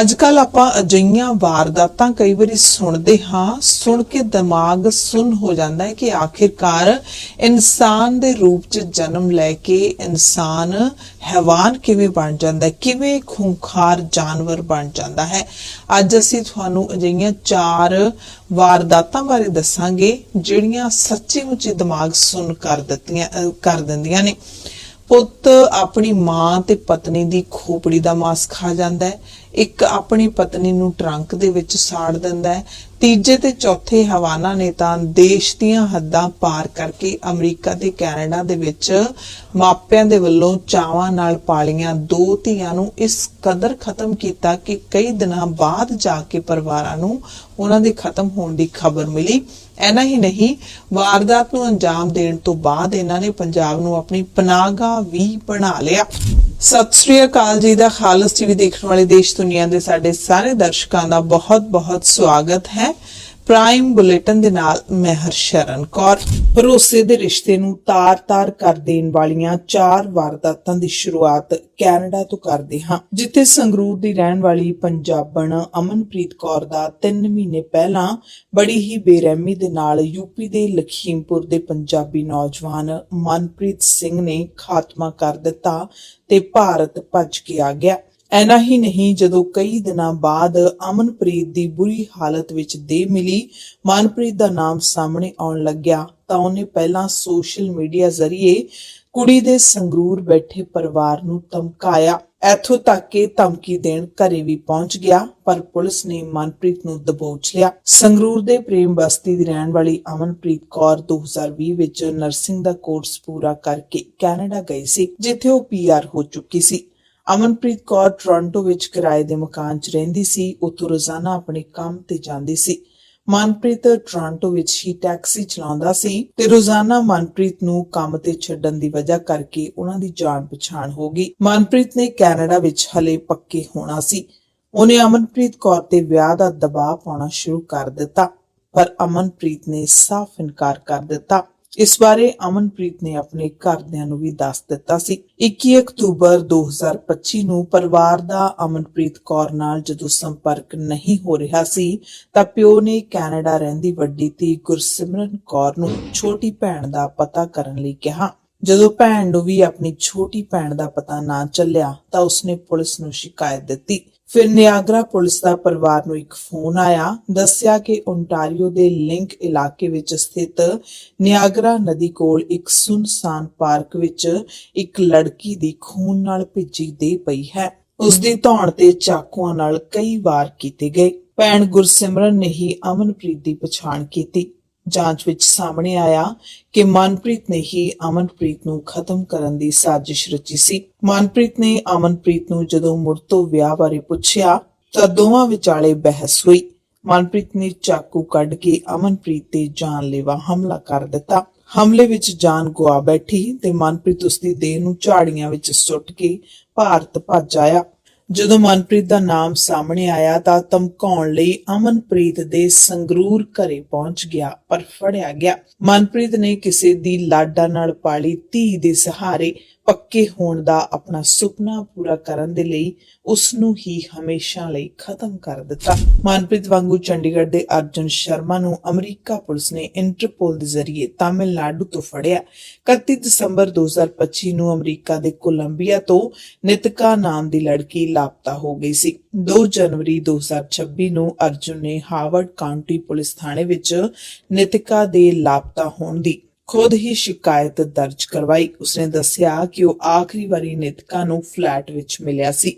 ਅੱਜ ਕੱਲ ਆਪਾਂ ਅਜਈਆਂ ਵਾਰਦਾਤਾਂ ਕਈ ਵਾਰੀ ਸੁਣਦੇ ਹਾਂ, ਸੁਣ ਕੇ ਦਿਮਾਗ ਸੁੰਨ ਹੋ ਜਾਂਦਾ ਹੈ ਕਿ ਆਖਿਰਕਾਰ ਇਨਸਾਨ ਦੇ ਰੂਪ 'ਚ ਜਨਮ ਲੈ ਕੇ ਇਨਸਾਨ ਹੈਵਾਨ ਕਿਵੇਂ ਬਣ ਜਾਂਦਾ ਹੈ, ਕਿਵੇਂ ਖੂੰਖਾਰ ਜਾਨਵਰ ਬਣ ਜਾਂਦਾ ਹੈ। ਅੱਜ ਅਸੀਂ ਤੁਹਾਨੂੰ ਅਜਿਹੀਆਂ ਚਾਰ ਵਾਰਦਾਤਾਂ ਬਾਰੇ ਦੱਸਾਂਗੇ, ਜਿਹੜੀਆਂ ਸੱਚੀ ਮੁੱਚੀ ਦਿਮਾਗ ਸੁੰਨ ਕਰ ਦਿੱਤੀਆਂ ਕਰ ਦਿੰਦੀਆਂ ਨੇ। ਪੁੱਤ ਆਪਣੀ ਮਾਂ ਤੇ ਪਤਨੀ ਦੀ ਖੋਪੜੀ ਦਾ ਮਾਸ ਖਾ ਜਾਂਦਾ ਹੈ। ਇੱਕ ਆਪਣੀ ਪਤਨੀ ਨੂੰ ਟਰੰਕ ਦੇ ਵਿੱਚ ਸਾੜ ਦਿੰਦਾ ਹੈ। ਤੀਜੇ ਤੇ ਚੌਥੇ ਹਵਾਨਾ ਨੇ ਤਾਂ ਦੇਸ਼ ਦੀਆਂ ਹੱਦਾਂ ਪਾਰ ਕਰਕੇ ਅਮਰੀਕਾ ਤੇ ਕੈਨੇਡਾ ਦੇ ਵਿੱਚ ਮਾਪਿਆਂ ਦੇ ਵੱਲੋਂ ਚਾਵਾਂ ਨਾਲ ਪਾਲੀਆਂ ਦੋ ਧੀਆਂ ਨੂੰ ਇਸ ਕਦਰ ਖਤਮ ਕੀਤਾ ਕਿ ਕਈ ਦਿਨਾਂ ਬਾਅਦ ਜਾ ਕੇ ਪਰਿਵਾਰਾਂ ਨੂੰ ਉਹਨਾਂ ਦੇ ਖਤਮ ਹੋਣ ਦੀ ਖਬਰ ਮਿਲੀ। ਐਨਾ ਹੀ ਨਹੀਂ, ਵਾਰਦਾਤ ਨੂੰ ਅੰਜਾਮ ਦੇਣ ਤੋਂ ਬਾਅਦ ਇਹਨਾਂ ਨੇ ਪੰਜਾਬ ਨੂੰ ਆਪਣੀ ਪਨਾਗਾ ਵੀ ਬਣਾ ਲਿਆ। ਸਤਿ ਸ੍ਰੀ ਅਕਾਲ ਜੀ ਦਾ ਖਾਲਸ ਟੀਵੀ ਦੇਖਣ ਵਾਲੇ ਦੇਸ਼ ਦੁਨੀਆ ਦੇ ਸਾਡੇ ਸਾਰੇ ਦਰਸ਼ਕਾਂ ਦਾ ਬਹੁਤ-ਬਹੁਤ ਸਵਾਗਤ ਹੈ। ਪ੍ਰਾਈਮ ਬੁਲੇਟਿਨ ਦੇ ਨਾਲ ਮੈਂ ਹਰਸ਼ਰਨ ਕੌਰ। ਭਰੋਸੇ ਦੇ ਰਿਸ਼ਤੇ ਨੂੰ ਤਾਰ-ਤਾਰ ਕਰ ਦੇਣ ਵਾਲੀਆਂ ਚਾਰ ਵਾਰਦਾਤਾਂ ਦੀ ਸ਼ੁਰੂਆਤ ਕੈਨੇਡਾ ਤੋਂ ਕਰਦੇ ਹਾਂ, ਜਿੱਥੇ ਸੰਗਰੂਰ ਦੀ ਰਹਿਣ ਵਾਲੀ ਪੰਜਾਬਣ ਅਮਨਪ੍ਰੀਤ ਕੌਰ ਦਾ 3 ਮਹੀਨੇ ਪਹਿਲਾਂ ਬੜੀ ਹੀ ਬੇਰਹਿਮੀ ਦੇ ਨਾਲ ਯੂਪੀ ਦੇ ਲਖੀਮਪੁਰ ਦੇ ਪੰਜਾਬੀ ਨੌਜਵਾਨ ਮਨਪ੍ਰੀਤ ਸਿੰਘ ਨੇ ਖਾਤਮਾ ਕਰ ਦਿੱਤਾ ਤੇ ਭਾਰਤ ਭੱਜ ਕੇ ਆ ਗਿਆ। ਐਨਾ ਹੀ ਨਹੀਂ, ਜਦੋਂ ਕਈ ਦਿਨਾਂ ਬਾਅਦ ਅਮਨਪ੍ਰੀਤ ਦੀ ਬੁਰੀ ਹਾਲਤ ਵਿੱਚ ਦੇ ਮਿਲੀ, ਮਨਪ੍ਰੀਤ ਦਾ ਨਾਮ ਸਾਹਮਣੇ ਆਉਣ ਲੱਗਿਆ, ਤਾਂ ਉਹਨੇ ਪਹਿਲਾਂ ਸੋਸ਼ਲ ਮੀਡੀਆ ਜ਼ਰੀਏ ਕੁੜੀ ਦੇ ਸੰਗਰੂਰ ਬੈਠੇ ਪਰਿਵਾਰ ਨੂੰ ਧਮਕਾਇਆ। ਇੱਥੋਂ ਤੱਕ ਕਿ ਧਮਕੀ ਦੇਣ ਘਰੇ ਵੀ ਪਹੁੰਚ ਗਿਆ, ਪਰ ਪੁਲਿਸ ਨੇ ਮਨਪ੍ਰੀਤ ਨੂੰ ਦਬੋਚ ਲਿਆ। ਸੰਗਰੂਰ ਦੇ ਪ੍ਰੇਮ ਬਸਤੀ ਦੀ ਰਹਿਣ ਵਾਲੀ ਅਮਨਪ੍ਰੀਤ ਕੌਰ 2020 ਵਿੱਚ ਨਰਸਿੰਗ ਦਾ ਕੋਰਸ ਪੂਰਾ ਕਰਕੇ ਕੈਨੇਡਾ ਗਈ ਸੀ, ਜਿੱਥੇ ਉਹ ਪੀਆਰ ਹੋ ਚੁੱਕੀ ਸੀ। ਅਮਨਪ੍ਰੀਤ ਕੌਰ ਟੋਰਾਂਟੋ ਵਿੱਚ ਕਿਰਾਏ ਦੇ ਮਕਾਨ 'ਚ ਰਹਿੰਦੀ ਸੀ, ਉੱਥੋਂ ਰੋਜ਼ਾਨਾ ਆਪਣੇ ਕੰਮ ਤੇ ਜਾਂਦੀ ਸੀ। ਮਨਪ੍ਰੀਤ ਟੋਰਾਂਟੋ ਵਿੱਚ ਹੀ ਟੈਕਸੀ ਚਲਾਉਂਦਾ ਸੀ ਤੇ ਰੋਜ਼ਾਨਾ ਮਨਪ੍ਰੀਤ ਨੂੰ ਕੰਮ ਤੇ ਛੱਡਣ ਦੀ ਵਜ੍ਹਾ ਕਰਕੇ ਉਹਨਾਂ ਦੀ ਜਾਣ ਪਛਾਣ ਹੋ ਗਈ। ਮਨਪ੍ਰੀਤ ਨੇ ਕੈਨੇਡਾ ਵਿੱਚ ਹਲੇ ਪੱਕੇ ਹੋਣਾ ਸੀ। ਉਹਨੇ ਅਮਨਪ੍ਰੀਤ ਕੌਰ ਤੇ ਵਿਆਹ ਦਾ ਦਬਾਅ ਪਾਉਣਾ ਸ਼ੁਰੂ ਕਰ ਦਿੱਤਾ, ਪਰ ਅਮਨਪ੍ਰੀਤ ਨੇ ਸਾਫ਼ ਇਨਕਾਰ ਕਰ ਦਿੱਤਾ। ਇਸ ਬਾਰੇ ਅਮਨਪ੍ਰੀਤ ਨੇ ਆਪਣੇ ਘਰਦਿਆਂ ਨੂੰ ਵੀ ਦੱਸ ਦਿੱਤਾ ਸੀ। 21 ਅਕਤੂਬਰ 2025 ਨੂੰ ਪਰਿਵਾਰ ਦਾ ਅਮਨਪ੍ਰੀਤ ਕੌਰ ਨਾਲ ਜਦੋਂ ਸੰਪਰਕ ਨਹੀਂ ਹੋ ਰਿਹਾ ਸੀ, ਤਾਂ ਪਿਓ ਨੇ ਕੈਨੇਡਾ ਰਹਿੰਦੀ ਵੱਡੀ ਧੀ ਗੁਰਸਿਮਰਨ ਕੌਰ ਨੂੰ ਛੋਟੀ ਭੈਣ ਦਾ ਪਤਾ ਕਰਨ ਲਈ ਕਿਹਾ। ਜਦੋਂ ਭੈਣ ਨੂੰ ਵੀ ਆਪਣੀ ਛੋਟੀ ਭੈਣ ਦਾ ਪਤਾ ਨਾ ਚੱਲਿਆ, ਤਾਂ ਉਸਨੇ ਪੁਲਿਸ ਨੂੰ ਸ਼ਿਕਾਇਤ ਦਿੱਤੀ। ਫਿਰ ਨਿਆਗਰਾ ਪੁਲਿਸ ਦਾ ਪਰਿਵਾਰ ਨੂੰ ਇੱਕ ਫੋਨ ਆਇਆ, ਦੱਸਿਆ ਕਿ ਓਨਟਾਰੀਓ ਦੇ ਲਿੰਕ ਇਲਾਕੇ ਵਿੱਚ ਸਥਿਤ ਨਿਆਗਰਾ ਨਦੀ ਕੋਲ ਇੱਕ ਸੁਨਸਾਨ ਪਾਰਕ ਵਿੱਚ ਇੱਕ ਲੜਕੀ ਦੀ ਖੂਨ ਨਾਲ ਭਿੱਜੀ ਦੇ ਪਈ ਹੈ। ਉਸ ਦੀ ਧੌਣ ਤੇ ਚਾਕੂਆਂ ਨਾਲ ਕਈ ਵਾਰ ਕੀਤੇ ਗਏ। ਭੈਣ ਗੁਰਸਿਮਰਨ ਨੇ ਹੀ ਅਮਨਪ੍ਰੀਤ ਦੀ ਪਛਾਣ ਕੀਤੀ। ਜਾਂਚ ਵਿੱਚ ਸਾਹਮਣੇ ਆਇਆ ਕਿ ਮਨਪ੍ਰੀਤ ਨੇ ਹੀ ਅਮਨਪ੍ਰੀਤ ਨੂੰ ਖਤਮ ਕਰਨ ਦੀ ਸਾਜ਼ਿਸ਼ ਰਚੀ ਸੀ। ਮਨਪ੍ਰੀਤ ਨੇ ਅਮਨਪ੍ਰੀਤ ਨੂੰ ਜਦੋਂ ਮੁੜ ਤੋਂ ਵਿਆਹ ਬਾਰੇ ਪੁੱਛਿਆ ਤਾਂ ਦੋਵਾਂ ਵਿਚਾਲੇ ਬਹਿਸ ਹੋਈ। ਮਨਪ੍ਰੀਤ ਨੇ ਚਾਕੂ ਕੱਢ ਕੇ ਅਮਨਪ੍ਰੀਤ ਤੇ ਜਾਨਲੇਵਾ ਹਮਲਾ ਕਰ ਦਿੱਤਾ। ਹਮਲੇ ਵਿੱਚ ਜਾਨ ਗਵਾ ਬੈਠੀ ਤੇ ਮਨਪ੍ਰੀਤ ਉਸ ਦੀ ਦੇਹ ਨੂੰ ਝਾੜੀਆਂ ਵਿੱਚ ਸੁੱਟ ਕੇ ਭਾਰਤ ਭੱਜ ਆਇਆ। ਜਦੋਂ ਮਨਪ੍ਰੀਤ ਦਾ ਨਾਮ ਸਾਹਮਣੇ ਆਇਆ ਤਾਂ ਧਮਕਾਉਣ ਲਈ ਅਮਨਪ੍ਰੀਤ ਦੇ ਸੰਗਰੂਰ ਘਰੇ ਪਹੁੰਚ ਗਿਆ, ਪਰ ਫੜਿਆ ਗਿਆ। ਮਨਪ੍ਰੀਤ ਨੇ ਕਿਸੇ ਦੀ ਲਾਡਾ ਨਾਲ ਪਾਲੀ ਧੀ ਦੇ ਸਹਾਰੇ ਪੱਕੇ ਹੋਣ ਦਾ ਆਪਣਾ ਸੁਪਨਾ ਪੂਰਾ ਕਰਨ ਦੇ ਲਈ ਉਸ ਨੂੰ ਹੀ ਹਮੇਸ਼ਾ ਲਈ ਖਤਮ ਕਰ ਦਿੱਤਾ। ਮਨਪ੍ਰੀਤ ਵਾਂਗੂ ਚੰਡੀਗੜ੍ਹ ਦੇ ਅਰਜੁਨ ਸ਼ਰਮਾ ਨੂੰ ਅਮਰੀਕਾ ਪੁਲਿਸ ਨੇ ਇੰਟਰਪੋਲ ਦੇ ਜ਼ਰੀਏ ਤਾਮਿਲਨਾਡੂ ਤੋਂ ਫੜਿਆ। 31 ਦਸੰਬਰ 2025 ਨੂੰ ਅਮਰੀਕਾ ਦੇ ਕੋਲੰਬੀਆ ਤੋਂ ਨਿਤਕਾ ਨਾਮ ਦੀ ਲੜਕੀ ਲਾਪਤਾ ਹੋ ਗਈ ਸੀ। 2 ਜਨਵਰੀ 2026 ਨੂੰ ਅਰਜੁਨ ਨੇ ਹਾਰਵਰਡ ਕਾਉਂਟੀ ਪੁਲਿਸ ਥਾਣੇ ਵਿੱਚ ਨਿਤਕਾ ਦੇ ਲਾਪਤਾ ਹੋਣ ਦੀ ਖੁਦ ਹੀ ਸ਼ਿਕਾਇਤ ਦਰਜ ਕਰਵਾਈ। ਉਸਨੇ ਦੱਸਿਆ ਕਿ ਉਹ ਆਖਰੀ ਵਾਰੀ ਨਿਤਕਾ ਨੂੰ ਫਲੈਟ ਵਿੱਚ ਮਿਲਿਆ ਸੀ।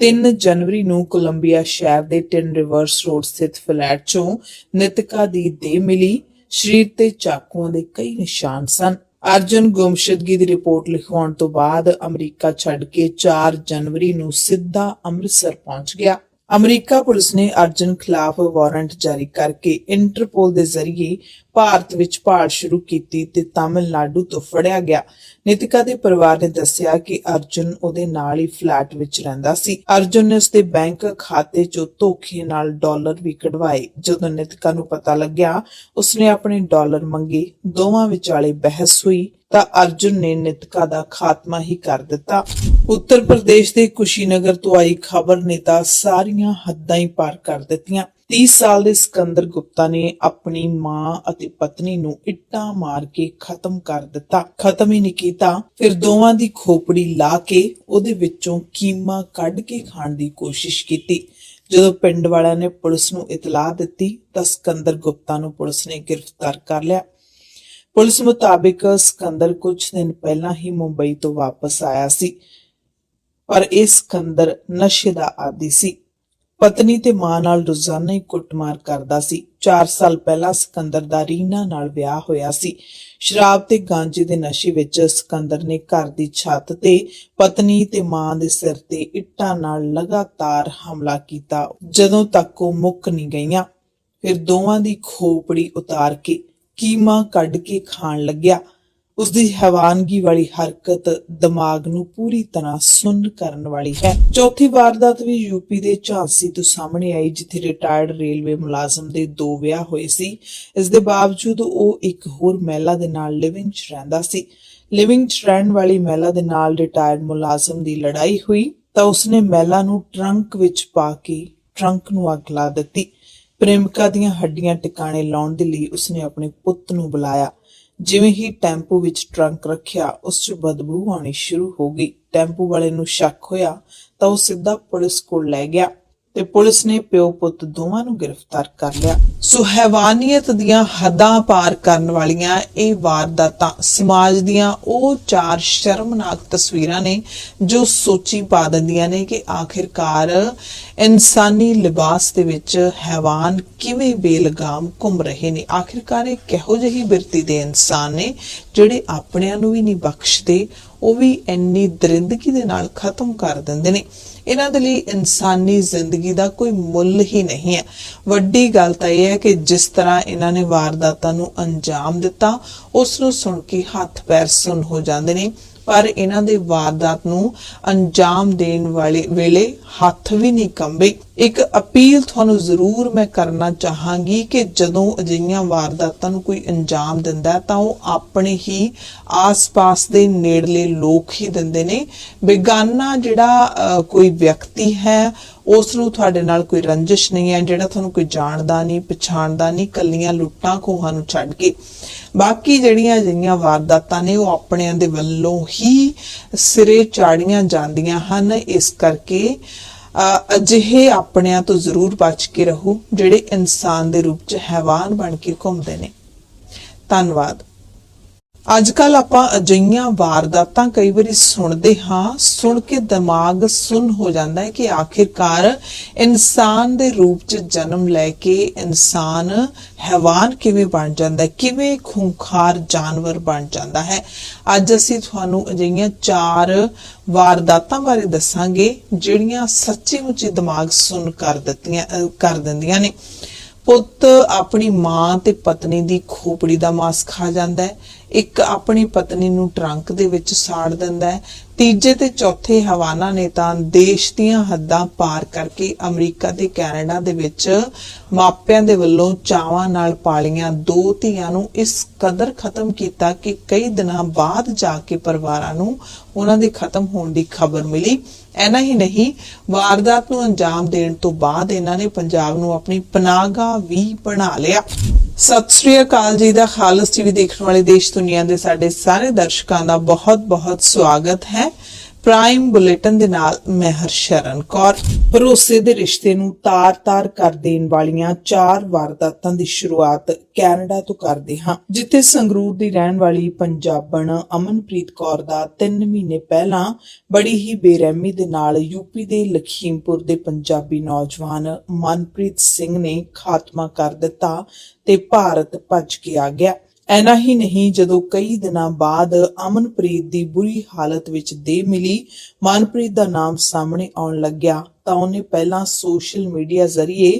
3 ਜਨਵਰੀ ਨੂੰ ਕੋਲੰਬੀਆ ਸ਼ਹਿਰ ਦੇ ਟਿਨ ਰਿਵਰਸ ਰੋਡ ਸਥਿਤ ਫਲੈਟ 'ਚੋਂ ਨਿਤਕਾ ਦੀ ਦੇਹ ਮਿਲੀ। ਸਰੀਰ ਤੇ ਚਾਕੂਆਂ ਦੇ ਕਈ ਨਿਸ਼ਾਨ ਸਨ। ਅਰਜੁਨ ਗੁੰਮਸ਼ਦਗੀ ਦੀ ਰਿਪੋਰਟ ਲਿਖਵਾਉਣ ਤੋਂ ਬਾਅਦ ਅਮਰੀਕਾ ਛੱਡ ਕੇ 4 ਜਨਵਰੀ ਨੂੰ ਸਿੱਧਾ ਅੰਮ੍ਰਿਤਸਰ ਪਹੁੰਚ ਗਿਆ। ਅਮਰੀਕਾ ਪੁਲਿਸ ਨੇ ਅਰਜੁਨ ਖਿਲਾਫ ਵਾਰੰਟ ਜਾਰੀ ਕਰਕੇ ਇੰਟਰਪੋਲ ਦੇ ਜ਼ਰੀਏ ਭਾਰਤ ਵਿੱਚ ਭਾਲ ਸ਼ੁਰੂ ਕੀਤੀ ਤੇ ਤਾਮਿਲਨਾਡੂ ਤੋਂ ਫੜਿਆ ਗਿਆ। ਨਿਤਿਕਾ ਦੇ ਪਰਿਵਾਰ ਨੇ ਦੱਸਿਆ ਕਿ ਅਰਜੁਨ ਉਹਦੇ ਨਾਲ ਹੀ ਫਲੈਟ ਵਿੱਚ ਰਹਿੰਦਾ ਸੀ। ਅਰਜੁਨ ਨੇ ਉਸਦੇ ਬੈਂਕ ਖਾਤੇ 'ਚੋਂ ਧੋਖੇ ਨਾਲ ਡਾਲਰ ਵੀ ਕਢਵਾਏ। ਜਦੋਂ ਨਿਤਿਕਾ ਨੂੰ ਪਤਾ ਲੱਗਿਆ, ਉਸਨੇ ਆਪਣੇ ਡਾਲਰ ਮੰਗੇ। ਦੋਵਾਂ ਵਿਚਾਲੇ ਬਹਿਸ ਹੋਈ। ਤਾਂ ਅਰਜੁਨ ਨੇ ਨਿਤਕਾ ਦਾ ਖਾਤਮਾ ਹੀ ਕਰ ਦਿੱਤਾ। ਉੱਤਰ ਪ੍ਰਦੇਸ਼ ਦੇ ਕੁਸ਼ੀਨਗਰ ਤੋਂ ਆਈ ਖਬਰ ਨੇ ਤਾਂ ਸਾਰੀਆਂ ਹੱਦਾਂ ਹੀ ਪਾਰ ਕਰ ਦਿੱਤੀਆਂ। 30 ਸਾਲ ਦੇ ਸਿਕੰਦਰ ਗੁਪਤਾ ਨੇ ਆਪਣੀ ਮਾਂ ਅਤੇ ਪਤਨੀ ਨੂੰ ਇੱਟਾਂ ਮਾਰ ਕੇ ਖਤਮ ਕਰ ਦਿੱਤਾ। ਖਤਮ ਹੀ ਨਹੀਂ ਕੀਤਾ, ਫਿਰ ਦੋਵਾਂ ਦੀ ਖੋਪੜੀ ਲਾ ਕੇ ਉਹਦੇ ਵਿੱਚੋਂ ਕੀਮਾ ਕੱਢ ਕੇ ਖਾਣ ਦੀ ਕੋਸ਼ਿਸ਼ ਕੀਤੀ। ਜਦੋਂ ਪਿੰਡ ਵਾਲਿਆਂ ਨੇ ਪੁਲਿਸ ਨੂੰ ਇਤਲਾਹ ਦਿੱਤੀ, ਤਾਂ ਸਿਕੰਦਰ ਗੁਪਤਾ ਨੂੰ ਪੁਲਿਸ ਨੇ ਗ੍ਰਿਫਤਾਰ ਕਰ ਲਿਆ। ਪੁਲਿਸ ਮੁਤਾਬਿਕ ਸਕੰਦਰ ਕੁਝ ਦਿਨ ਪਹਿਲਾਂ ਹੀ ਮੁੰਬਈ ਤੋਂ ਵਾਪਸ ਆਇਆ ਸੀ, ਪਰ ਇਹ ਸਿਕੰਦਰ ਨਸ਼ੇ ਦਾ ਆਦੀ ਸੀ। ਪਤਨੀ ਤੇ ਮਾਂ ਨਾਲ ਰੋਜ਼ਾਨਾ ਹੀ ਕੁੱਟਮਾਰ ਕਰਦਾ ਸੀ। 4 ਸਾਲ ਪਹਿਲਾਂ ਸਿਕੰਦਰ ਦਾ ਰੀਨਾ ਨਾਲ ਵਿਆਹ ਹੋਇਆ ਸੀ। ਸ਼ਰਾਬ ਤੇ ਗਾਂਜੇ ਦੇ ਨਸ਼ੇ ਵਿੱਚ ਸਿਕੰਦਰ ਨੇ ਘਰ ਦੀ ਛੱਤ ਤੇ ਪਤਨੀ ਤੇ ਮਾਂ ਦੇ ਸਿਰ ਤੇ ਇੱਟਾਂ ਨਾਲ ਲਗਾਤਾਰ ਹਮਲਾ ਕੀਤਾ। ਜਦੋਂ ਤੱਕ ਉਹ ਮੁੱਕ ਨਹੀਂ ਗਈਆਂ, ਫਿਰ ਦੋਵਾਂ ਦੀ ਖੋਪੜੀ ਉਤਾਰ ਕੇ ਕੀਮਾ ਕੱਢ ਕੇ ਖਾਣ ਲੱਗਿਆ। ਉਸ ਦੀ ਹੈਵਾਨਗੀ ਵਾਲੀ ਹਰਕਤ ਦਿਮਾਗ ਨੂੰ ਪੂਰੀ ਤਰ੍ਹਾਂ ਸੁੰਨ ਕਰਨ ਵਾਲੀ ਹੈ। ਚੌਥੀ ਵਾਰਦਾਤ ਵੀ ਯੂਪੀ ਦੇ ਝਾਂਸੀ ਤੋਂ ਸਾਹਮਣੇ ਆਈ, ਜਿੱਥੇ ਰਿਟਾਇਰਡ ਰੇਲਵੇ ਮੁਲਾਜ਼ਮ ਦੇ ਦੋ ਵਿਆਹ ਹੋਏ ਸੀ। ਇਸ ਦੇ ਬਾਵਜੂਦ ਉਹ ਇੱਕ ਹੋਰ ਮਹਿਲਾ ਦੇ ਨਾਲ ਲਿਵਿੰਗ 'ਚ ਰਹਿੰਦਾ ਸੀ। ਲਿਵਿੰਗ 'ਚ ਰਹਿਣ ਵਾਲੀ ਮਹਿਲਾ ਦੇ ਨਾਲ ਰਿਟਾਇਰਡ ਮੁਲਾਜ਼ਮ ਦੀ ਲੜਾਈ ਹੋਈ, ਤਾਂ ਉਸਨੇ ਮਹਿਲਾ ਨੂੰ ਟਰੰਕ ਵਿੱਚ ਪਾ ਕੇ ਟਰੰਕ ਨੂੰ ਅੱਗ ਲਾ ਦਿੱਤੀ। ਪ੍ਰੇਮਿਕਾ ਦੀਆਂ ਹੱਡੀਆਂ ਟਿਕਾਣੇ ਲਾਉਣ ਦੇ ਲਈ ਉਸਨੇ ਆਪਣੇ ਪੁੱਤ ਨੂੰ ਬੁਲਾਇਆ। ਜਿਵੇਂ ਹੀ ਟੈਂਪੂ ਵਿੱਚ ਟਰੰਕ ਰੱਖਿਆ, ਉਸ 'ਚ ਬਦਬੂ ਆਉਣੀ ਸ਼ੁਰੂ ਹੋ ਗਈ। ਟੈਂਪੂ ਵਾਲੇ ਨੂੰ ਸ਼ੱਕ ਹੋਇਆ ਤਾਂ ਉਹ ਸਿੱਧਾ ਪੁਲਿਸ ਕੋਲ ਲੈ ਗਿਆ। ਤੇ ਪੁਲਿਸ ਨੇ ਪਿਓ ਪੁੱਤ ਦੋਵਾਂ ਨੂੰ ਗ੍ਰਿਫਤਾਰ ਕਰ ਲਿਆ। ਸੋ ਹੈਵਾਨੀਅਤ ਦੀਆਂ ਹੱਦਾਂ ਪਾਰ ਕਰਨ ਵਾਲੀਆਂ ਇਹ ਵਾਰਦਾਤਾਂ ਸਮਾਜ ਦੀਆਂ ਉਹ ਚਾਰ ਸ਼ਰਮਨਾਕ ਤਸਵੀਰਾਂ ਨੇ ਜੋ ਸੋਚੀ ਪਾ ਦਿੰਦੀਆਂ ਨੇ ਕਿ ਆਖਿਰਕਾਰ ਇਨਸਾਨੀ ਲਿਬਾਸ ਦੇ ਵਿੱਚ ਹੈਵਾਨ ਕਿਵੇਂ ਬੇਲਗਾਮ ਘੁੰਮ ਰਹੇ ਨੇ। ਆਖਿਰਕਾਰ ਇਹ ਕਿਹੋ ਜਿਹੀ ਬਿਰਤੀ ਦੇ ਇਨਸਾਨ ਨੇ ਜਿਹੜੇ ਆਪਣਿਆਂ ਨੂੰ ਵੀ ਨਹੀਂ ਬਖਸ਼ਦੇ ਉਹ ਵੀ ਇੰਨੀ ਦਰਿੰਦਗੀ ਦੇ ਨਾਲ ਖਤਮ ਕਰ ਦਿੰਦੇ ਨੇ। ਇਹਨਾਂ ਦੇ ਲਈ ਇਨਸਾਨੀ ਜ਼ਿੰਦਗੀ ਦਾ ਕੋਈ ਮੁੱਲ ਹੀ ਨਹੀਂ ਹੈ। ਵੱਡੀ ਗੱਲ ਤਾਂ ਇਹ ਹੈ ਕਿ ਜਿਸ ਤਰ੍ਹਾਂ ਇਹਨਾਂ ਨੇ ਵਾਰਦਾਤਾਂ ਨੂੰ ਅੰਜਾਮ ਦਿੱਤਾ, ਉਸ ਨੂੰ ਸੁਣ ਕੇ ਹੱਥ ਪੈਰ ਸੁੰਨ ਹੋ ਜਾਂਦੇ ਨੇ। ਪਰ ਇਹਨਾਂ ਦੇ ਵਾਰਦਾਤ ਨੂੰ ਅੰਜਾਮ ਦੇਣ ਵਾਲੇ ਵੇਲੇ ਹੱਥ ਵੀ ਨਹੀਂ ਕੰਬੇ। ਇੱਕ ਅਪੀਲ ਤੁਹਾਨੂੰ ਜ਼ਰੂਰ ਮੈਂ ਕਰਨਾ ਚਾਹਾਂਗੀ ਕਿ ਜਦੋਂ ਅਜਿਹੀਆਂ ਵਾਰਦਾਤਾਂ ਨੂੰ ਕੋਈ ਅੰਜਾਮ ਦਿੰਦਾ ਤਾਂ ਉਹ ਆਪਣੇ ਹੀ ਆਸ-ਪਾਸ ਦੇ ਨੇੜਲੇ ਲੋਕ ਹੀ ਦਿੰਦੇ ਨੇ। ਬੇਗਾਨਾ ਜਿਹੜਾ ਕੋਈ ਵਿਅਕਤੀ ਹੈ, ਉਸ ਨੂੰ ਤੁਹਾਡੇ ਨਾਲ ਕੋਈ ਰੰਜਿਸ਼ ਨਹੀਂ ਹੈ, ਜਿਹੜਾ ਤੁਹਾਨੂੰ ਕੋਈ ਜਾਣਦਾ ਨਹੀਂ, ਪਛਾਣਦਾ ਨਹੀਂ, ਕੱਲੀਆਂ ਲੁੱਟਾਂ ਖੋਹਾਂ ਨੂੰ ਛੱਡ ਕੇ। ਬਾਕੀ ਜਿਹੜੀਆਂ ਅਜਿਹੀਆਂ ਵਾਰਦਾਤਾਂ ਨੇ, ਉਹ ਆਪਣਿਆਂ ਦੇ ਵੱਲੋਂ ਹੀ ਸਿਰੇ ਚਾੜੀਆਂ ਜਾਂਦੀਆਂ ਹਨ। ਇਸ ਕਰਕੇ ਅਜਿਹੇ ਆਪਣਿਆਂ ਤੋਂ ਜ਼ਰੂਰ ਬਚ ਕੇ ਰਹੋ ਜਿਹੜੇ ਇਨਸਾਨ ਦੇ ਰੂਪ 'ਚ ਹੈਵਾਨ ਬਣ ਕੇ ਘੁੰਮਦੇ ਨੇ। ਧੰਨਵਾਦ। ਅੱਜ ਕੱਲ ਆਪਾਂ ਅਜਿਹੀਆਂ ਵਾਰਦਾਤਾਂ ਕਈ ਵਾਰੀ ਸੁਣਦੇ ਹਾਂ, ਸੁਣ ਕੇ ਦਿਮਾਗ ਸੁੰਨ ਹੋ ਜਾਂਦਾ ਹੈ ਕਿ ਆਖਿਰਕਾਰ ਇਨਸਾਨ ਦੇ ਰੂਪ 'ਚ ਜਨਮ ਲੈ ਕੇ ਇਨਸਾਨ ਹੈਵਾਨ ਕਿਵੇਂ ਬਣ ਜਾਂਦਾ ਹੈ, ਕਿਵੇਂ ਖੂੰਖਾਰ ਜਾਨਵਰ ਬਣ ਜਾਂਦਾ ਹੈ। ਅੱਜ ਅਸੀਂ ਤੁਹਾਨੂੰ ਅਜਿਹੀਆਂ ਚਾਰ ਵਾਰਦਾਤਾਂ ਬਾਰੇ ਦੱਸਾਂਗੇ, ਜਿਹੜੀਆਂ ਸੱਚੀ ਮੁੱਚੀ ਦਿਮਾਗ ਸੁੰਨ ਕਰ ਦਿੱਤੀਆਂ ਕਰ ਦਿੰਦੀਆਂ ਨੇ। ਪੁੱਤ ਆਪਣੀ ਮਾਂ ਤੇ ਪਤਨੀ ਦੀ ਖੋਪੜੀ ਦਾ ਮਾਸ ਖਾ ਜਾਂਦਾ ਹੈ। ਇੱਕ ਆਪਣੀ ਪਤਨੀ ਨੂੰ ਟਰੰਕ ਦੇ ਵਿੱਚ ਸਾੜ ਦਿੰਦਾ ਹੈ। ਤੀਜੇ ਤੇ ਚੌਥੇ ਹਵਾਨਾ ਨੇ ਤਾਂ ਦੇਸ਼ ਦੀਆਂ ਹੱਦਾਂ ਪਾਰ ਕਰਕੇ ਅਮਰੀਕਾ ਤੇ ਕੈਨੇਡਾ ਦੇ ਵਿੱਚ ਮਾਪਿਆਂ ਦੇ ਵੱਲੋਂ ਚਾਵਾਂ ਨਾਲ ਪਾਲੀਆਂ ਦੋ ਧੀਆਂ ਨੂੰ ਇਸ ਕਦਰ ਖਤਮ ਕੀਤਾ ਕਿ ਕਈ ਦਿਨਾਂ ਬਾਅਦ ਜਾ ਕੇ ਪਰਿਵਾਰਾਂ ਨੂੰ ਉਹਨਾਂ ਦੇ ਖਤਮ ਹੋਣ ਦੀ ਖਬਰ ਮਿਲੀ। ਐਨਾ ਹੀ ਨਹੀਂ, ਵਾਰਦਾਤ ਨੂੰ ਅੰਜਾਮ ਦੇਣ ਤੋਂ ਬਾਅਦ ਇਹਨਾਂ ਨੇ ਪੰਜਾਬ ਨੂੰ ਆਪਣੀ ਪਨਾਗਾ ਵੀ ਬਣਾ ਲਿਆ। ਸਤਿ ਸ੍ਰੀ ਅਕਾਲ ਜੀ ਦਾ ਖਾਲਸ ਟੀਵੀ ਦੇਖਣ ਵਾਲੇ ਦੇਸ਼ ਦੁਨੀਆ ਦੇ ਸਾਡੇ ਸਾਰੇ ਦਰਸ਼ਕਾਂ ਦਾ ਬਹੁਤ-ਬਹੁਤ ਸਵਾਗਤ ਹੈ। ਪ੍ਰਾਈਮ ਬੁਲੇਟਿਨ ਦੇ ਨਾਲ ਮੈਂ ਹਰਸ਼ਰਨ ਕੌਰ। ਭਰੋਸੇ ਦੇ ਰਿਸ਼ਤੇ ਨੂੰ ਤਾਰ-ਤਾਰ ਕਰ ਦੇਣ ਵਾਲੀਆਂ ਚਾਰ ਵਾਰਦਾਤਾਂ ਦੀ ਸ਼ੁਰੂਆਤ ਕੈਨੇਡਾ ਤੋਂ ਕਰਦੇ ਹਾਂ, ਜਿੱਥੇ ਸੰਗਰੂਰ ਦੀ ਰਹਿਣ ਵਾਲੀ ਪੰਜਾਬਣ ਅਮਨਪ੍ਰੀਤ ਕੌਰ ਦਾ 3 ਮਹੀਨੇ ਪਹਿਲਾਂ ਬੜੀ ਹੀ ਬੇਰਹਿਮੀ ਦੇ ਨਾਲ ਯੂਪੀ ਦੇ ਲਖੀਮਪੁਰ ਦੇ ਪੰਜਾਬੀ ਨੌਜਵਾਨ ਮਨਪ੍ਰੀਤ ਸਿੰਘ ਨੇ ਖਾਤਮਾ ਕਰ ਦਿੱਤਾ ਤੇ ਭਾਰਤ ਭੱਜ ਕੇ ਆ ਗਿਆ। ਐਨਾ ਹੀ ਨਹੀਂ, ਜਦੋਂ ਕਈ ਦਿਨਾਂ ਬਾਅਦ ਅਮਨਪ੍ਰੀਤ ਦੀ ਬੁਰੀ ਹਾਲਤ ਵਿੱਚ ਦੇ ਮਿਲੀ, ਮਨਪ੍ਰੀਤ ਦਾ ਨਾਮ ਸਾਹਮਣੇ ਆਉਣ ਲੱਗਿਆ। ਤਾਂ ਉਹਨੇ ਪਹਿਲਾਂ ਸੋਸ਼ਲ ਮੀਡੀਆ ਜ਼ਰੀਏ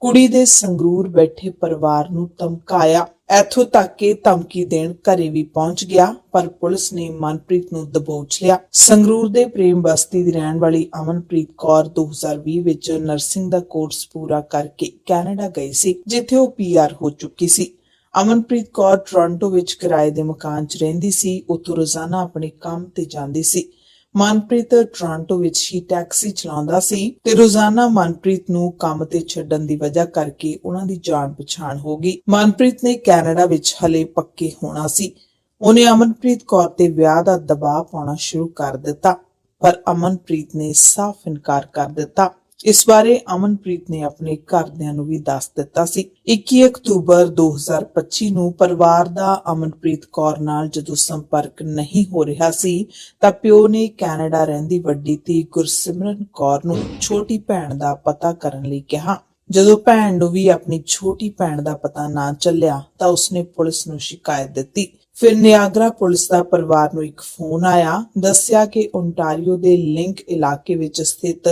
ਕੁੜੀ ਦੇ ਸੰਗਰੂਰ ਬੈਠੇ ਪਰਿਵਾਰ ਨੂੰ ਧਮਕਾਇਆ। ਇੱਥੋਂ ਤੱਕ ਕਿ ਧਮਕੀ ਦੇਣ ਘਰੇ ਵੀ ਪਹੁੰਚ ਗਿਆ, ਪਰ ਪੁਲਿਸ ਨੇ ਮਨਪ੍ਰੀਤ ਨੂੰ ਦਬੋਚ ਲਿਆ। ਸੰਗਰੂਰ ਦੇ ਪ੍ਰੇਮ ਬਸਤੀ ਦੀ ਰਹਿਣ ਵਾਲੀ ਅਮਨਪ੍ਰੀਤ ਕੌਰ 2020 ਵਿੱਚ ਨਰਸਿੰਗ ਦਾ ਕੋਰਸ ਪੂਰਾ ਕਰਕੇ ਕੈਨੇਡਾ ਗਈ ਸੀ, ਜਿੱਥੇ ਉਹ ਪੀਆਰ ਹੋ ਚੁੱਕੀ ਸੀ। ਅਮਨਪ੍ਰੀਤ ਕੌਰ ਟੋਰਾਂਟੋ ਵਿੱਚ ਕਿਰਾਏ ਦੇ ਮਕਾਨ 'ਚ ਰਹਿੰਦੀ ਸੀ, ਉੱਥੋਂ ਰੋਜ਼ਾਨਾ ਆਪਣੇ ਕੰਮ ਤੇ ਜਾਂਦੀ ਸੀ। ਮਨਪ੍ਰੀਤ ਟੋਰਾਂਟੋ ਵਿੱਚ ਹੀ ਟੈਕਸੀ ਚਲਾਉਂਦਾ ਸੀ ਤੇ ਰੋਜ਼ਾਨਾ ਮਨਪ੍ਰੀਤ ਨੂੰ ਕੰਮ ਤੇ ਛੱਡਣ ਦੀ ਵਜ੍ਹਾ ਕਰਕੇ ਉਹਨਾਂ ਦੀ ਜਾਣ ਪਛਾਣ ਹੋ ਗਈ। ਮਨਪ੍ਰੀਤ ਨੇ ਕੈਨੇਡਾ ਵਿੱਚ ਹਲੇ ਪੱਕੇ ਹੋਣਾ ਸੀ। ਉਹਨੇ ਅਮਨਪ੍ਰੀਤ ਕੌਰ ਤੇ ਵਿਆਹ ਦਾ ਦਬਾਅ ਪਾਉਣਾ ਸ਼ੁਰੂ ਕਰ ਦਿੱਤਾ, ਪਰ ਅਮਨਪ੍ਰੀਤ ਨੇ ਸਾਫ਼ ਇਨਕਾਰ ਕਰ ਦਿੱਤਾ। ਇਸ ਬਾਰੇ ਅਮਨਪ੍ਰੀਤ ਨੇ ਆਪਣੇ ਘਰਦਿਆਂ ਨੂੰ ਵੀ ਦੱਸ ਦਿੱਤਾ ਸੀ। 21 ਅਕਤੂਬਰ 2025 ਨੂੰ ਪਰਿਵਾਰ ਦਾ ਅਮਨਪ੍ਰੀਤ ਕੌਰ ਨਾਲ ਜਦੋਂ ਸੰਪਰਕ ਨਹੀਂ ਹੋ ਰਿਹਾ ਸੀ, ਤਾਂ ਪਿਓ ਨੇ ਕੈਨੇਡਾ ਰਹਿੰਦੀ ਵੱਡੀ ਧੀ ਗੁਰਸਿਮਰਨ ਕੌਰ ਨੂੰ ਛੋਟੀ ਭੈਣ ਦਾ ਪਤਾ ਕਰਨ ਲਈ ਕਿਹਾ। ਜਦੋਂ ਭੈਣ ਨੂੰ ਵੀ ਆਪਣੀ ਛੋਟੀ ਭੈਣ ਦਾ ਪਤਾ ਨਾ ਚੱਲਿਆ, ਤਾਂ ਉਸਨੇ ਪੁਲਿਸ ਨੂੰ ਸ਼ਿਕਾਇਤ ਦਿੱਤੀ। ਫਿਰ ਨਿਆਗਰਾ ਪੁਲਿਸ ਦਾ ਪਰਿਵਾਰ ਨੂੰ ਇੱਕ ਫੋਨ ਆਇਆ, ਦੱਸਿਆ ਕਿ ਓਨਟਾਰੀਓ ਦੇ ਲਿੰਕ ਇਲਾਕੇ ਵਿੱਚ ਸਥਿਤ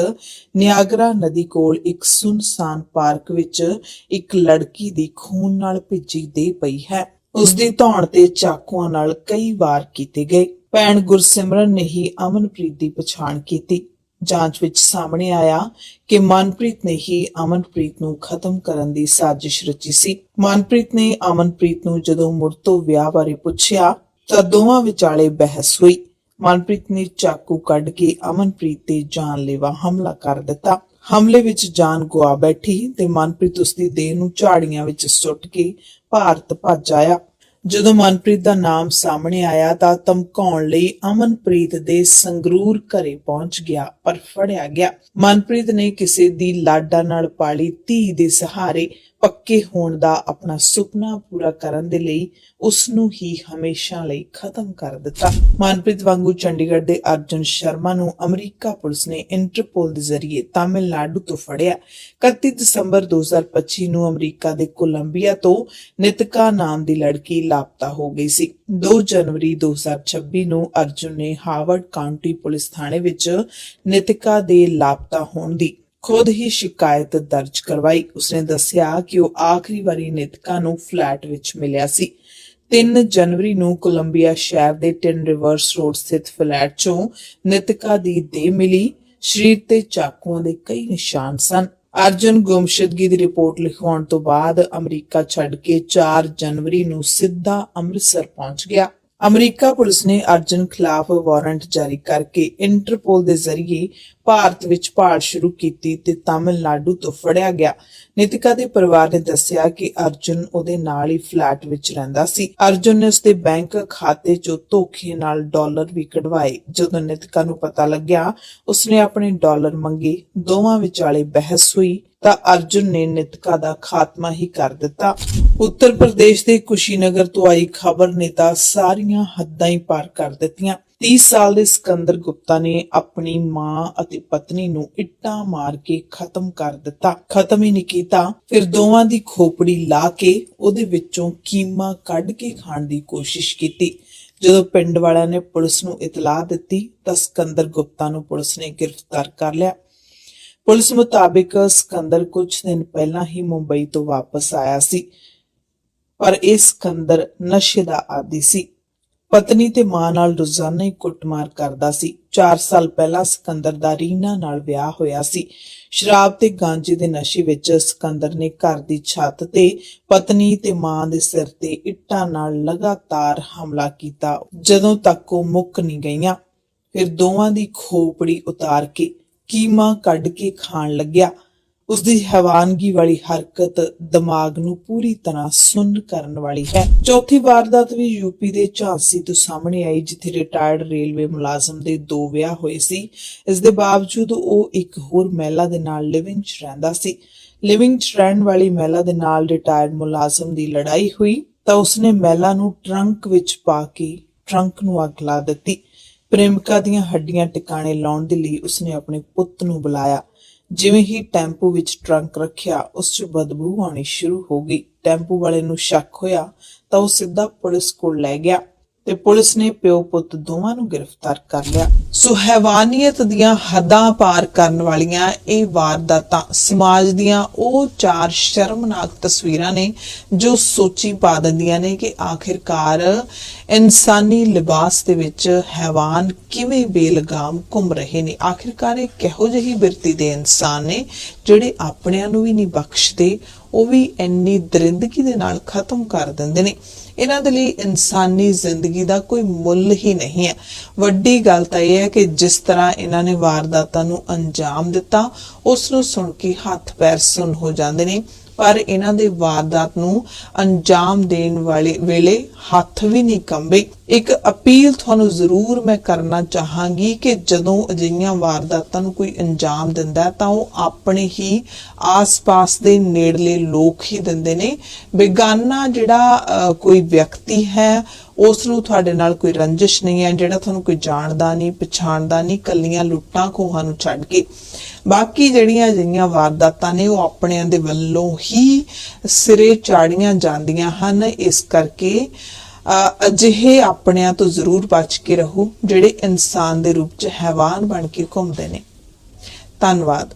ਨਿਆਗਰਾ ਨਦੀ ਕੋਲ ਇੱਕ ਸੁਨਸਾਨ ਪਾਰਕ ਵਿੱਚ ਇੱਕ ਲੜਕੀ ਦੀ ਖੂਨ ਨਾਲ ਭਿੱਜੀ ਦੇ ਪਈ ਹੈ। ਉਸ ਦੀ ਧੌਣ ਤੇ ਚਾਕੂਆਂ ਨਾਲ ਕਈ ਵਾਰ ਕੀਤੇ ਗਏ। ਭੈਣ ਗੁਰਸਿਮਰਨ ਨੇ ਹੀ ਅਮਨਪ੍ਰੀਤ ਦੀ ਪਛਾਣ ਕੀਤੀ। ਜਾਂਚ ਵਿੱਚ ਸਾਹਮਣੇ ਆਇਆ ਕਿ ਮਨਪ੍ਰੀਤ ਨੇ ਹੀ ਅਮਨਪ੍ਰੀਤ ਨੂੰ ਖਤਮ ਕਰਨ ਦੀ ਸਾਜ਼ਿਸ਼ ਰਚੀ ਸੀ। ਮਨਪ੍ਰੀਤ ਨੇ ਅਮਨਪ੍ਰੀਤ ਨੂੰ ਜਦੋਂ ਮੁੜ ਤੋਂ ਵਿਆਹ ਬਾਰੇ ਪੁੱਛਿਆ, ਤਾਂ ਦੋਵਾਂ ਵਿਚਾਲੇ ਬਹਿਸ ਹੋਈ। ਮਨਪ੍ਰੀਤ ਨੇ ਚਾਕੂ ਕੱਢ ਕੇ ਅਮਨਪ੍ਰੀਤ ਤੇ ਜਾਨਲੇਵਾ ਹਮਲਾ ਕਰ ਦਿੱਤਾ। ਹਮਲੇ ਵਿੱਚ ਜਾਨ ਗਵਾ ਬੈਠੀ ਤੇ ਮਨਪ੍ਰੀਤ ਉਸ ਦੀ ਦੇਹ ਨੂੰ ਝਾੜੀਆਂ ਵਿੱਚ ਸੁੱਟ ਕੇ ਭਾਰਤ ਭੱਜ ਆਇਆ। ਜਦੋਂ ਮਨਪ੍ਰੀਤ ਦਾ ਨਾਮ ਸਾਹਮਣੇ ਆਇਆ ਤਾਂ ਧਮਕਾਉਣ ਲਈ ਅਮਨਪ੍ਰੀਤ ਦੇ ਸੰਗਰੂਰ ਘਰੇ ਪਹੁੰਚ ਗਿਆ, ਪਰ ਫੜਿਆ ਗਿਆ। ਮਨਪ੍ਰੀਤ ਨੇ ਕਿਸੇ ਦੀ ਲਾਡਾ ਨਾਲ ਪਾਲੀ ਧੀ ਦੇ ਸਹਾਰੇ ਪੱਕੇ ਹੋਣ ਦਾ ਆਪਣਾ ਸੁਪਨਾ ਪੂਰਾ ਕਰਨ ਦੇ ਲਈ ਉਸ ਨੂੰ ਹੀ ਹਮੇਸ਼ਾ ਲਈ ਖਤਮ ਕਰ ਦਿੱਤਾ। ਮਨਪ੍ਰੀਤ ਵਾਂਗੂ ਚੰਡੀਗੜ੍ਹ ਦੇ ਅਰਜੁਨ ਸ਼ਰਮਾ ਨੂੰ ਅਮਰੀਕਾ ਪੁਲਿਸ ਨੇ ਇੰਟਰਪੋਲ ਦੇ ਜ਼ਰੀਏ ਤਾਮਿਲਨਾਡੂ ਤੋਂ ਫੜਿਆ। 31 ਦਸੰਬਰ 2025 ਨੂੰ ਅਮਰੀਕਾ ਦੇ ਕੋਲੰਬੀਆ ਤੋਂ ਨਿਤਕਾ ਨਾਮ ਦੀ ਲੜਕੀ ਲਾਪਤਾ ਹੋ ਗਈ ਸੀ। 2 ਜਨਵਰੀ 2026 ਨੂੰ ਅਰਜੁਨ ਨੇ ਹਾਰਵਰਡ ਕਾਉਂਟੀ ਪੁਲਿਸ ਥਾਣੇ ਵਿੱਚ ਨਿਤਕਾ ਦੇ ਲਾਪਤਾ ਹੋਣ ਦੀ ਖੁਦ ਹੀ ਸ਼ਿਕਾਇਤ ਦਰਜ ਕਰਵਾਈ। ਉਸਨੇ ਦੱਸਿਆ ਕਿ ਉਹ ਆਖਰੀ ਵਾਰੀ ਨਿਤਕਾ ਨੂੰ ਫਲੈਟ ਵਿੱਚ ਮਿਲਿਆ ਸੀ। 3 ਜਨਵਰੀ ਨੂੰ ਕੋਲੰਬੀਆ ਸ਼ਹਿਰ ਦੇ ਟਿਨ ਰਿਵਰਸ ਰੋਡ ਸਥਿਤ ਫਲੈਟ 'ਚੋਂ ਨਿਤਕਾ ਦੀ ਦੇਹ ਮਿਲੀ। ਸਰੀਰ ਤੇ ਚਾਕੂਆਂ ਦੇ ਕਈ ਨਿਸ਼ਾਨ ਸਨ। ਅਰਜੁਨ ਗੁੰਮਸ਼ਦਗੀ ਦੀ ਰਿਪੋਰਟ ਲਿਖਵਾਉਣ ਤੋਂ ਬਾਅਦ ਅਮਰੀਕਾ ਛੱਡ ਕੇ 4 ਜਨਵਰੀ ਨੂੰ ਸਿੱਧਾ ਅੰਮ੍ਰਿਤਸਰ ਪਹੁੰਚ ਗਿਆ। ਅਮਰੀਕਾ ਪੁਲਿਸ ਨੇ ਅਰਜੁਨ ਖਿਲਾਫ ਵਾਰੰਟ ਜਾਰੀ ਕਰਕੇ ਇੰਟਰਪੋਲ ਦੇ ਜ਼ਰੀਏ ਭਾਰਤ ਵਿੱਚ ਭਾਲ ਸ਼ੁਰੂ ਕੀਤੀ ਤੇ ਤਾਮਿਲਨਾਡੂ ਤੋਂ ਫੜਿਆ ਗਿਆ। ਨਿਤਿਕਾ ਦੇ ਪਰਿਵਾਰ ਨੇ ਦੱਸਿਆ ਕਿ ਅਰਜੁਨ ਉਹਦੇ ਨਾਲ ਹੀ ਫਲੈਟ ਵਿੱਚ ਰਹਿੰਦਾ ਸੀ। ਅਰਜੁਨ ਨੇ ਉਸਦੇ ਬੈਂਕ ਖਾਤੇ 'ਚੋਂ ਧੋਖੇ ਨਾਲ ਡਾਲਰ ਵੀ ਕਢਵਾਏ। ਜਦੋਂ ਨਿਤਿਕਾ ਨੂੰ ਪਤਾ ਲੱਗਿਆ, ਉਸਨੇ ਆਪਣੇ ਡਾਲਰ ਮੰਗੇ, ਦੋਵਾਂ ਵਿਚਾਲੇ ਬਹਿਸ ਹੋਈ। ਤਾਂ ਅਰਜੁਨ ਨੇ ਨਿਤਕਾ ਦਾ ਖਾਤਮਾ ਹੀ ਕਰ ਦਿੱਤਾ। ਉੱਤਰ ਪ੍ਰਦੇਸ਼ ਦੇ ਕੁਸ਼ੀਨਗਰ ਤੋਂ ਆਈ ਖਬਰ ਨੇ ਤਾਂ ਸਾਰੀਆਂ ਹੱਦਾਂ ਹੀ ਪਾਰ ਕਰ ਦਿੱਤੀਆਂ। 30 ਸਾਲ ਦੇ ਸਿਕੰਦਰ ਗੁਪਤਾ ਨੇ ਆਪਣੀ ਮਾਂ ਅਤੇ ਪਤਨੀ ਨੂੰ ਇੱਟਾਂ ਮਾਰ ਕੇ ਖਤਮ ਕਰ ਦਿੱਤਾ। ਖਤਮ ਹੀ ਨਹੀਂ ਕੀਤਾ, ਫਿਰ ਦੋਵਾਂ ਦੀ ਖੋਪੜੀ ਲਾ ਕੇ ਉਹਦੇ ਵਿੱਚੋਂ ਕੀਮਾ ਕੱਢ ਕੇ ਖਾਣ ਦੀ ਕੋਸ਼ਿਸ਼ ਕੀਤੀ। ਜਦੋਂ ਪਿੰਡ ਵਾਲਿਆਂ ਨੇ ਪੁਲਿਸ ਨੂੰ ਇਤਲਾਹ ਦਿੱਤੀ, ਤਾਂ ਸਿਕੰਦਰ ਗੁਪਤਾ ਨੂੰ ਪੁਲਿਸ ਨੇ ਗ੍ਰਿਫਤਾਰ ਕਰ ਲਿਆ। ਪੁਲਿਸ ਮੁਤਾਬਿਕ ਸਕੰਦਰ ਕੁਝ ਦਿਨ ਪਹਿਲਾਂ ਹੀ ਮੁੰਬਈ ਤੋਂ ਵਾਪਸ ਆਇਆ ਸੀ। ਪਰ ਇਹ ਸਿਕੰਦਰ ਨਸ਼ੇ ਦਾ ਆਦੀ ਸੀ। ਪਤਨੀ ਤੇ ਮਾਂ ਨਾਲ ਰੋਜ਼ਾਨਾ ਹੀ ਕੁੱਟਮਾਰ ਕਰਦਾ ਸੀ। 4 ਸਾਲ ਪਹਿਲਾਂ ਸਿਕੰਦਰ ਦਾ ਰੀਨਾ ਨਾਲ ਵਿਆਹ ਹੋਇਆ ਸੀ। ਸ਼ਰਾਬ ਤੇ ਗਾਂਜੇ ਦੇ ਨਸ਼ੇ ਵਿੱਚ ਸਿਕੰਦਰ ਨੇ ਘਰ ਦੀ ਛੱਤ ਤੇ ਪਤਨੀ ਤੇ ਮਾਂ ਦੇ ਸਿਰ ਤੇ ਇੱਟਾਂ ਨਾਲ ਲਗਾਤਾਰ ਹਮਲਾ ਕੀਤਾ। ਜਦੋਂ ਤੱਕ ਉਹ ਮੁੱਕ ਨਹੀਂ ਗਈਆਂ, ਫਿਰ ਦੋਵਾਂ ਦੀ ਖੋਪੜੀ ਉਤਾਰ ਕੇ ਕੀਮਾ ਕੱਢ ਕੇ ਖਾਣ ਲੱਗਿਆ। ਉਸ ਦੀ ਹੈਵਾਨਗੀ ਵਾਲੀ ਹਰਕਤ ਦਿਮਾਗ ਨੂੰ ਪੂਰੀ ਤਰ੍ਹਾਂ ਸੁੰਨ ਕਰਨ ਵਾਲੀ ਹੈ। ਚੌਥੀ ਵਾਰਦਾਤ ਵੀ ਯੂਪੀ ਦੇ ਝਾਂਸੀ ਤੋਂ ਸਾਹਮਣੇ ਆਈ, ਜਿੱਥੇ ਰਿਟਾਇਰਡ ਰੇਲਵੇ ਮੁਲਾਜ਼ਮ ਦੇ ਦੋ ਵਿਆਹ ਹੋਏ ਸੀ। ਇਸ ਦੇ ਬਾਵਜੂਦ ਉਹ ਇੱਕ ਹੋਰ ਮਹਿਲਾ ਦੇ ਨਾਲ ਲਿਵਿੰਗ 'ਚ ਰਹਿੰਦਾ ਸੀ। ਲਿਵਿੰਗ 'ਚ ਰਹਿਣ ਵਾਲੀ ਮਹਿਲਾ ਦੇ ਨਾਲ ਰਿਟਾਇਰਡ ਮੁਲਾਜ਼ਮ ਦੀ ਲੜਾਈ ਹੋਈ, ਤਾਂ ਉਸਨੇ ਮਹਿਲਾ ਨੂੰ ਟਰੰਕ ਵਿੱਚ ਪਾ ਕੇ ਟਰੰਕ ਨੂੰ ਅੱਗ ਲਾ ਦਿੱਤੀ। ਪ੍ਰੇਮਿਕਾ ਦੀਆਂ ਹੱਡੀਆਂ ਟਿਕਾਣੇ ਲਾਉਣ ਦੇ ਲਈ ਉਸਨੇ ਆਪਣੇ ਪੁੱਤ ਨੂੰ ਬੁਲਾਇਆ। ਜਿਵੇਂ ਹੀ ਟੈਂਪੂ ਵਿੱਚ ਟਰੰਕ ਰੱਖਿਆ, ਉਸ 'ਚ ਬਦਬੂ ਆਉਣੀ ਸ਼ੁਰੂ ਹੋ ਗਈ। ਟੈਂਪੂ ਵਾਲੇ ਨੂੰ ਸ਼ੱਕ ਹੋਇਆ ਤਾਂ ਉਹ ਸਿੱਧਾ ਪੁਲਿਸ ਕੋਲ ਲੈ ਗਿਆ। ਤੇ ਪੁਲਿਸ ਨੇ ਪਿਓ ਪੁੱਤ ਦੋਵਾਂ ਨੂੰ ਗ੍ਰਿਫਤਾਰ ਕਰ ਲਿਆ। ਸੋ ਹੈਵਾਨੀਅਤ ਦੀਆਂ ਹੱਦਾਂ ਪਾਰ ਕਰਨ ਵਾਲੀਆਂ ਇਹ ਵਾਰਦਾਤਾਂ ਸਮਾਜ ਦੀਆਂ ਉਹ ਚਾਰ ਸ਼ਰਮਨਾਕ ਤਸਵੀਰਾਂ ਨੇ ਜੋ ਸੋਚੀ ਪਾ ਦਿੰਦੀਆਂ ਨੇ ਕਿ ਆਖਿਰਕਾਰ ਇਨਸਾਨੀ ਲਿਬਾਸ ਦੇ ਵਿੱਚ ਹੈਵਾਨ ਕਿਵੇਂ ਬੇਲਗਾਮ ਘੁੰਮ ਰਹੇ ਨੇ। ਆਖਿਰਕਾਰ ਇਹ ਕਿਹੋ ਜਿਹੀ ਬਿਰਤੀ ਦੇ ਇਨਸਾਨ ਨੇ ਜਿਹੜੇ ਆਪਣਿਆਂ ਨੂੰ ਵੀ ਨਹੀਂ ਬਖਸ਼ਦੇ ਉਹ ਵੀ ਇੰਨੀ ਦਰਿੰਦਗੀ ਦੇ ਨਾਲ ਖਤਮ ਕਰ ਦਿੰਦੇ ਨੇ। ਇਹਨਾਂ ਦੇ ਲਈ ਇਨਸਾਨੀ ਜ਼ਿੰਦਗੀ ਦਾ ਕੋਈ ਮੁੱਲ ਹੀ ਨਹੀਂ ਹੈ। ਵੱਡੀ ਗੱਲ ਤਾਂ ਇਹ ਹੈ ਕਿ ਜਿਸ ਤਰ੍ਹਾਂ ਇਹਨਾਂ ਨੇ ਵਾਰਦਾਤਾਂ ਨੂੰ ਅੰਜਾਮ ਦਿੱਤਾ ਉਸ ਨੂੰ ਸੁਣ ਕੇ ਹੱਥ ਪੈਰ ਸੁੰਨ ਹੋ ਜਾਂਦੇ ਨੇ। ਪਰ ਇਹਨਾਂ ਦੇ ਵਾਰਦਾਤ ਨੂੰ ਅੰਜਾਮ ਦੇਣ ਵਾਲੇ ਵੇਲੇ ਹੱਥ ਵੀ ਨਹੀਂ ਕੰਬੇ। ਇੱਕ ਅਪੀਲ ਤੁਹਾਨੂੰ ਜ਼ਰੂਰ ਮੈਂ ਕਰਨਾ ਚਾਹਾਂਗੀ ਕਿ ਜਦੋਂ ਅਜਿਹੀਆਂ ਵਾਰਦਾਤਾਂ ਨੂੰ ਕੋਈ ਅੰਜਾਮ ਦਿੰਦਾ ਤਾਂ ਉਹ ਆਪਣੇ ਹੀ ਆਸ-ਪਾਸ ਦੇ ਨੇੜਲੇ ਲੋਕ ਹੀ ਦਿੰਦੇ ਨੇ। ਬੇਗਾਨਾ ਜਿਹੜਾ ਕੋਈ ਵਿਅਕਤੀ ਹੈ, ਉਸ ਨੂੰ ਤੁਹਾਡੇ ਨਾਲ ਕੋਈ ਰੰਜਿਸ਼ ਨਹੀਂ ਹੈ, ਜਿਹੜਾ ਤੁਹਾਨੂੰ ਕੋਈ ਜਾਣਦਾ ਨਹੀਂ, ਪਛਾਣਦਾ ਨਹੀਂ, ਕੱਲੀਆਂ ਲੁੱਟਾਂ ਖੋਹਾਂ ਨੂੰ ਛੱਡ ਕੇ। ਬਾਕੀ ਜਿਹੜੀਆਂ ਅਜਿਹੀਆਂ ਵਾਰਦਾਤਾਂ ਨੇ, ਉਹ ਆਪਣਿਆਂ ਦੇ ਵੱਲੋਂ ਹੀ ਸਿਰੇ ਚਾੜੀਆਂ ਜਾਂਦੀਆਂ ਹਨ। ਇਸ ਕਰਕੇ ਅਜਿਹੇ ਆਪਣਿਆਂ ਤੋਂ ਜ਼ਰੂਰ ਬਚ ਕੇ ਰਹੋ, ਜਿਹੜੇ ਇਨਸਾਨ ਦੇ ਰੂਪ ਚ ਹੈਵਾਨ ਬਣ ਕੇ ਘੁੰਮਦੇ ਨੇ। ਧੰਨਵਾਦ।